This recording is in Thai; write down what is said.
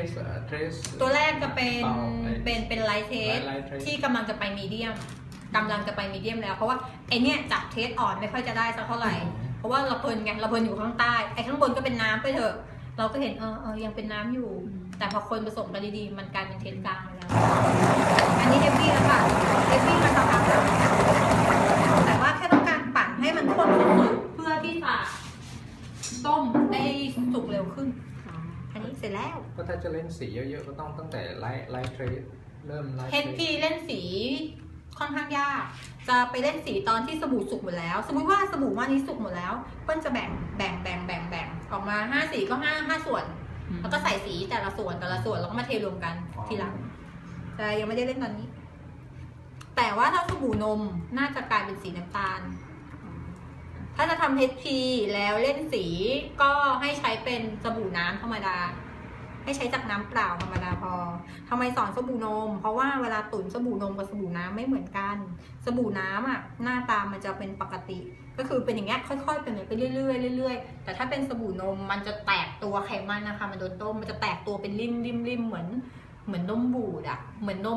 trace เอ่อ trace ตัวแรกจะเป็นเปล่าไอ้เป็นเป็นไลท์เทส Light- Light Trace ที่กำลังจะไปมีเดียมกำลังจะไปมีเดียมแล้ว เพราะว่าไอเนี้ยจากเทสอ่อนไม่ค่อยจะได้สักเท่าไหร่ เพราะว่าเราเพลินไงเราเพลินอยู่ข้างใต้ไอ้ข้างบนก็เป็นน้ำไปเถอะ เราก็เห็นเออเออยังเป็นน้ำอยู่ แต่พอคนผสมกันดีๆ มันกลายเป็นเทสกลางไปแล้ว อันนี้เฮฟวี่แล้วค่ะเฮฟวี่มาสักพักแล้วแต่ว่าแค่ต้องการปั่นให้มันข้นสุดๆเพื่อที่จะต้มได้สุกเร็วขึ้นอันนี้ เสร็จแล้ว ก็ถ้าจะเล่นสีเยอะๆ ก็ต้องตั้งแต่ light light trace เริ่ม light HP trace เล่นสีค่อนข้างยาก จะไปเล่นสีตอนที่สบู่สุกหมดแล้ว สมมติว่าสบู่ว่านี้สุกหมดแล้ว เปิ้ลจะแบ่งแบ่งแบ่งแบ่งแบ่งออกมาห้าสีก็ห้าห้าส่วน แล้วก็ใส่สีแต่ละส่วนแต่ละส่วนแล้วก็มาเทรวมกันทีหลังแต่ยังไม่ได้เล่นตอนนี้ แต่ว่าถ้าสบู่นมน่าจะกลายเป็นสีน้ำตาล ถ้าจะทำ HP แล้วเล่นสีก็ให้ใช้เป็นสบู่น้ำธรรมดา ให้ใช้จากน้ำเปล่าธรรมดาพอทำไมสอนสบู่นม เพราะว่าเวลาตุ๋นสบู่นมกับสบู่น้ำไม่เหมือนกัน สบู่น้ำอะหน้าตามันจะเป็นปกติ ก็คือเป็นอย่างเงี้ยค่อยๆ เป็นไปเรื่อยๆเรื่อยๆ แต่ถ้าเป็นสบู่นมมันจะแตกตัวไขมันนะคะ มันโดนต้มมันจะแตกตัวเป็นริมริมริมเหมือนเหมือนนมบูดอะเหมือนนม